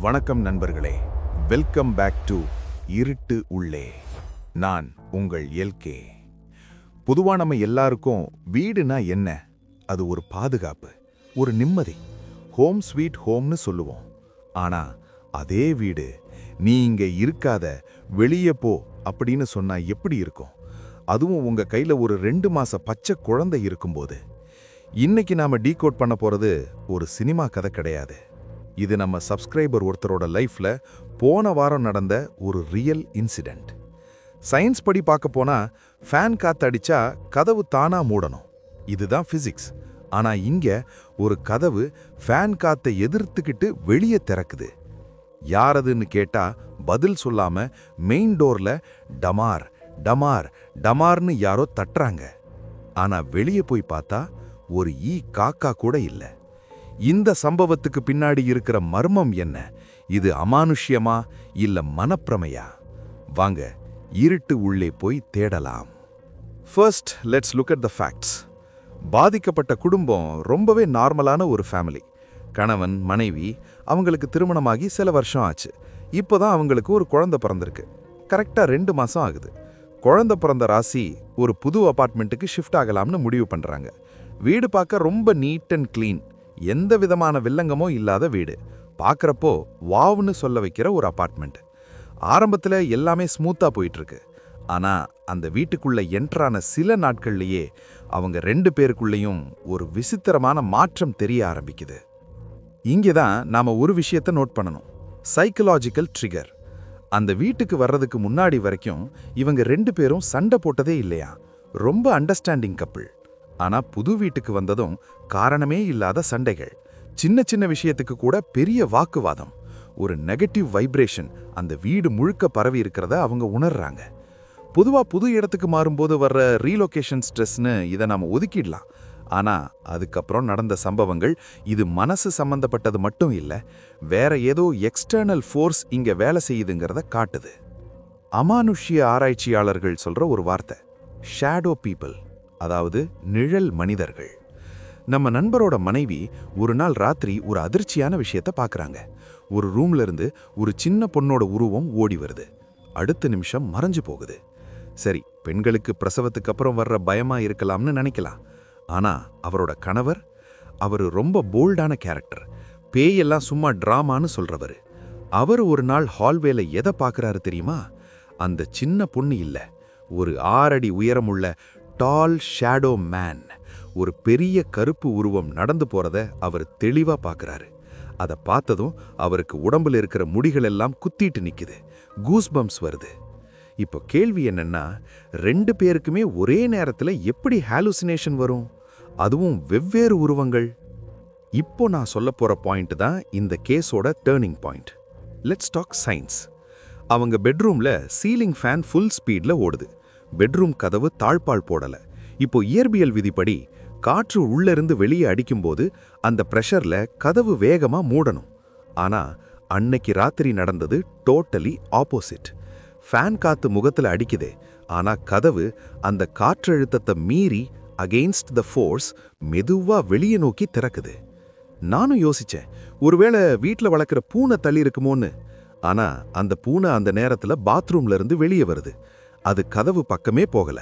வணக்கம் நண்பர்களே. Welcome back to இருட்டு உள்ளே. நான் உங்கள் எல்கே பொதுவா நம்ம எல்லாருக்கும் வீடுனா என்ன? அது ஒரு பாதுகாப்பு ஒரு நிம்மதி. ஹோம் ஸ்வீட் ஹோம்னு சொல்லுவோம். ஆனால் அதே வீடு நீ இங்கே இருக்காத வெளியே போ அப்படின்னு சொன்னால் எப்படி இருக்கும்? அதுவும் உங்கள் கையில் ஒரு ரெண்டு மாத பச்சை குழந்தை இருக்கும்போது. இன்னைக்கு நாம் டீகோட் பண்ண போகிறது ஒரு சினிமா கதை கிடையாது. இது நம்ம சப்ஸ்கிரைபர் ஒருத்தரோட லைஃப்பில் போன வாரம் நடந்த ஒரு ரியல் இன்சிடெண்ட் சயின்ஸ் படி பார்க்க போனால் ஃபேன் காத்து அடித்தா கதவு தானாக மூடணும். இதுதான் ஃபிசிக்ஸ் ஆனால் இங்கே ஒரு கதவு ஃபேன் காற்றை எதிர்த்துக்கிட்டு வெளியே திறக்குது. யாரதுன்னு கேட்டால் பதில் சொல்லாமல் மெயின் டோரில் டமார் டமார் டமார்னு யாரோ தட்டுறாங்க. ஆனால் வெளியே போய் பார்த்தா ஒரு ஈ காக்கா கூட இல்லை. இந்த சம்பவத்துக்கு பின்னாடி இருக்கிற மர்மம் என்ன? இது அமானுஷ்யமா இல்ல மனப்பிரமையா? வாங்க இருட்டு உள்ளே போய் தேடலாம். First let's look at the facts பாதிக்கப்பட்ட குடும்பம் ரொம்பவே நார்மலான ஒரு ஃபேமிலி கணவன் மனைவி அவங்களுக்கு திருமணமாகி சில வருஷம் ஆச்சு. இப்போதான் அவங்களுக்கு ஒரு குழந்தை பிறந்திருக்கு. கரெக்டாக ரெண்டு மாதம் ஆகுது. குழந்தை பிறந்த ராசி ஒரு புது அபார்ட்மெண்ட்டுக்கு ஷிஃப்ட் ஆகலாம்னு முடிவு பண்ணுறாங்க வீடு பார்க்க ரொம்ப நீட் அண்ட் க்ளீன் எந்த விதமான வில்லங்கமோ இல்லாத வீடு. பார்க்குறப்போ வாவ்னு சொல்ல வைக்கிற ஒரு அபார்ட்மெண்ட் ஆரம்பத்தில் எல்லாமே ஸ்மூத்தாக போயிட்டுருக்கு. ஆனால் ஆனா அந்த வீட்டுக்குள்ள என்ட்ரான சில நாட்கள்லயே அவங்க ரெண்டு பேருக்குள்ளேயும் ஒரு விசித்திரமான மாற்றம் தெரிய ஆரம்பிக்குது. இங்கே தான் நாம ஒரு விஷயத்தை நோட் பண்ணணும். சைக்கலாஜிக்கல் ட்ரிகர் அந்த வீட்டுக்கு வர்றதுக்கு முன்னாடி வரைக்கும் இவங்க ரெண்டு பேரும் சண்டை போட்டதே இல்லையா? ரொம்ப அண்டர்ஸ்டாண்டிங் கப்பிள் ஆனா புது வீட்டுக்கு வந்ததும் காரணமே இல்லாத சண்டைகள். சின்ன சின்ன விஷயத்துக்கு கூட பெரிய வாக்குவாதம். ஒரு நெகட்டிவ் வைப்ரேஷன் அந்த வீடு முழுக்க பரவி இருக்கிறத அவங்க உணர்றாங்க. பொதுவா புது இடத்துக்கு மாறும்போது வர்ற ரீலொகேஷன் ஸ்ட்ரெஸ்னு இதை நாம ஒதுக்கிடலாம். ஆனா அதுக்கப்புறம் நடந்த சம்பவங்கள் இது மனசு சம்பந்தப்பட்டது மட்டும் இல்லை வேற ஏதோ எக்ஸ்டர்னல் ஃபோர்ஸ் இங்க வேலை செய்யுதுங்கிறத காட்டுது. அமானுஷ்ய ஆராய்ச்சியாளர்கள் சொல்ற ஒரு வார்த்தை ஷேடோ பீப்பிள் அதாவது நிழல் மனிதர்கள். நம்ம நண்பரோட மனைவி ஒரு நாள் ராத்திரி ஒரு அதிர்ச்சியான விஷயத்த பார்க்குறாங்க ஒரு ரூம்ல இருந்து ஒரு சின்ன பொண்ணோட உருவம் ஓடி வருது. அடுத்த நிமிஷம் மறைஞ்சு போகுது. சரி பெண்களுக்கு பிரசவத்துக்கு அப்புறம் வர்ற பயமா இருக்கலாம்னு நினைக்கலாம். ஆனா அவரோட கணவர் அவர் ரொம்ப போல்டான கேரக்டர் பேயெல்லாம் சும்மா ட்ராமான்னு சொல்றவர். அவர் ஒரு நாள் ஹால்வேல எதை பார்க்குறாரு தெரியுமா? அந்த சின்ன பொண்ணு இல்ல. ஒரு ஆறடி உயரமுள்ள டால் ஷேடோ மேன் ஒரு பெரிய கருப்பு உருவம் நடந்து போறத அவர் தெளிவா பார்க்கறாரு அதை பார்த்ததும் அவருக்கு உடம்புல இருக்கிற முடிகள் எல்லாம் குத்திட்டு நிக்குது. கூஸ்பம்ஸ் வருது. இப்போ கேள்வி என்னன்னா ரெண்டு பேருக்குமே ஒரே நேரத்துல எப்படி ஹாலுசினேஷன் வரும்? அதுவும் வெவ்வேறு உருவங்கள். இப்போ நான் சொல்ல போகிற பாயிண்ட் தான் இந்த கேஸோட turning point let's talk science அவங்க பெட்ரூம்ல சீலிங் ஃபேன் ஃபுல் ஸ்பீட்ல ஓடுது. பெட்ரூம் கதவு தாழ்பால் போடல. இப்போ இயற்பியல் விதிப்படி காற்று உள்ள இருந்து வெளியே அடிக்கும்போது அந்த பிரஷர்ல கதவு வேகமா மூடணும். ஆனா அன்னைக்கு ராத்திரி நடந்தது டோட்டலி ஆப்போசிட் ஃபேன் காத்து முகத்துல அடிக்குதே. ஆனா கதவு அந்த காற்றழுத்தத்தை மீறி அகெயின்ஸ்ட் த ஃபோர்ஸ் மெதுவா வெளியே நோக்கி திறக்குது. நானும் யோசிச்சேன் ஒருவேளை வீட்டில் வளர்க்குற பூனை தள்ளி இருக்குமோன்னு. ஆனா அந்த பூனை அந்த நேரத்துல பாத்ரூம்ல இருந்து வெளியே வருது. அது கதவு பக்கமே போகல.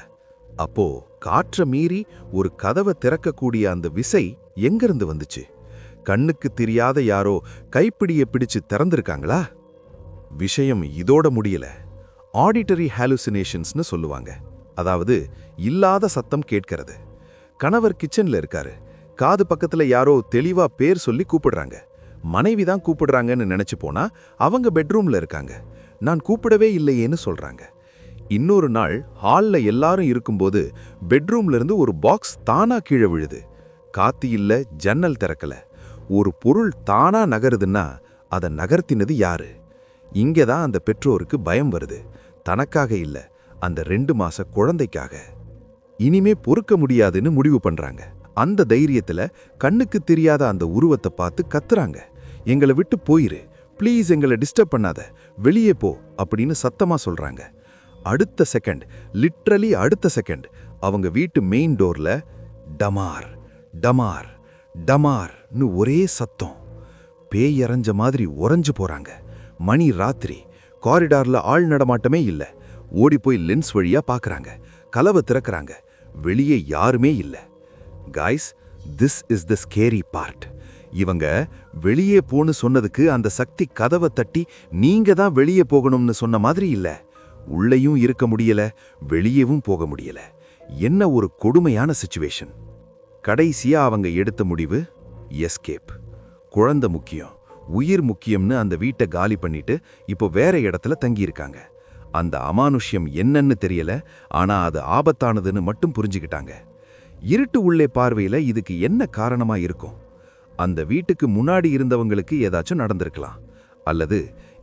அப்போ காற்ற மீறி ஒரு கதவை திறக்கக்கூடிய அந்த விசை எங்கிருந்து வந்துச்சு? கண்ணுக்கு தெரியாத யாரோ கைப்பிடிய பிடிச்சு திறந்திருக்காங்களா? விஷயம் இதோட முடியல. ஆடிட்டரி ஹாலுசினேஷன்ஸ்னு சொல்லுவாங்க. அதாவது இல்லாத சத்தம் கேட்கிறது. கணவர் கிச்சன்ல இருக்காரு. காது பக்கத்துல யாரோ தெளிவா பேர் சொல்லி கூப்பிடுறாங்க. மனைவி தான் கூப்பிடுறாங்கன்னு நினைச்சு போனா அவங்க பெட்ரூம்ல இருக்காங்க. நான் கூப்பிடவே இல்லையேன்னு சொல்றாங்க. இன்னொரு நாள் ஹாலில் எல்லாரும் இருக்கும்போது பெட்ரூம்ல இருந்து ஒரு பாக்ஸ் தானா கீழே விழுது. காத்து இல்ல ஜன்னல் திறக்கல. ஒரு பொருள் தானா நகருதுன்னா அதை நகர்த்தினது யாரு? இங்கே தான் அந்த பெற்றோருக்கு பயம் வருது. தனக்காக இல்லை அந்த ரெண்டு மாச குழந்தைக்காக. இனிமே பொறுக்க முடியாதுன்னு முடிவு பண்றாங்க. அந்த தைரியத்துல கண்ணுக்கு தெரியாத அந்த உருவத்தை பார்த்து கத்துறாங்க. எங்களை விட்டு போயிரு. ப்ளீஸ் எங்களை டிஸ்டர்ப் பண்ணாத. வெளியே போ அப்படின்னு சத்தமா சொல்றாங்க. அடுத்த செகண்ட் லிட்ரலி அடுத்த செகண்ட் அவங்க வீட்டு மெயின் டோர்ல டமார் டமார் டமார்னு ஒரே சத்தம். பேய் அரைஞ்ச மாதிரி உறைஞ்சு போறாங்க. மணி ராத்திரி காரிடார்ல ஆள் நடமாட்டமே இல்ல. ஓடி போய் லென்ஸ் வழியா பாக்குறாங்க. கலவை திறக்கிறாங்க. வெளியே யாருமே இல்ல. Guys this is the scary part இவங்க வெளியே போன்னு சொன்னதுக்கு அந்த சக்தி கதவை தட்டி நீங்க தான் வெளியே போகணும்னு சொன்ன மாதிரி இல்ல. உள்ளேயும் இருக்க முடியல வெளியேவும் போக முடியல. என்ன ஒரு கொடுமையான சுச்சுவேஷன் கடைசியா அவங்க எடுத்த முடிவு எஸ்கேப் குழந்தை முக்கியம் உயிர் முக்கியம்னு அந்த வீட்டை காலி பண்ணிட்டு இப்போ வேற இடத்துல தங்கியிருக்காங்க. அந்த அமானுஷ்யம் என்னன்னு தெரியல ஆனா அது ஆபத்தானதுன்னு மட்டும் புரிஞ்சுக்கிட்டாங்க. இருட்டு உள்ளே பார்வையில இதுக்கு என்ன காரணமா இருக்கும்? அந்த வீட்டுக்கு முன்னாடி இருந்தவங்களுக்கு ஏதாச்சும் நடந்திருக்கலாம். அல்லது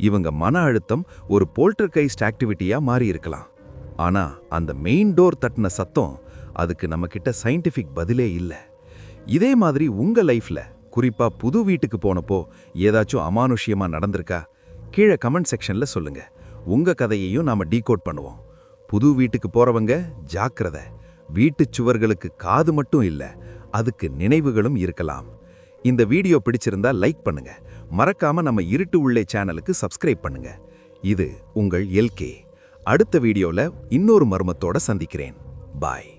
இவங்க மன அழுத்தம் ஒரு போல்டர்கைஸ்ட் ஆக்டிவிட்டியா மாறி இருக்கலாம் ஆனா அந்த மெயின் டோர் தட்டின சத்தம் அதுக்கு நம்ம கிட்ட சயின்டிஃபிக் பதிலே இல்ல. இதே மாதிரி உங்க லைஃப்ல குறிப்பா புது வீட்டுக்கு போனப்போ ஏதாச்சும் அமானுஷ்யமா நடந்திருக்கா? கீழே கமெண்ட் செக்ஷன்ல சொல்லுங்க. உங்க கதையையும் நாம டீகோட் பண்ணுவோம். புது வீட்டுக்கு போறவங்க ஜாக்கிரதை. வீட்டுச் சுவர்களுக்கு காது மட்டும் இல்லை அதுக்கு நினைவுகளும் இருக்கலாம். இந்த வீடியோ பிடிச்சிருந்தா லைக் பண்ணுங்க. மறக்காம நம்ம இருட்டு உள்ளே சேனலுக்கு சப்ஸ்கிரைப் பண்ணுங்க. இது உங்கள் எல்கே அடுத்த வீடியோல இன்னொரு மர்மத்தோட சந்திக்கிறேன். பாய்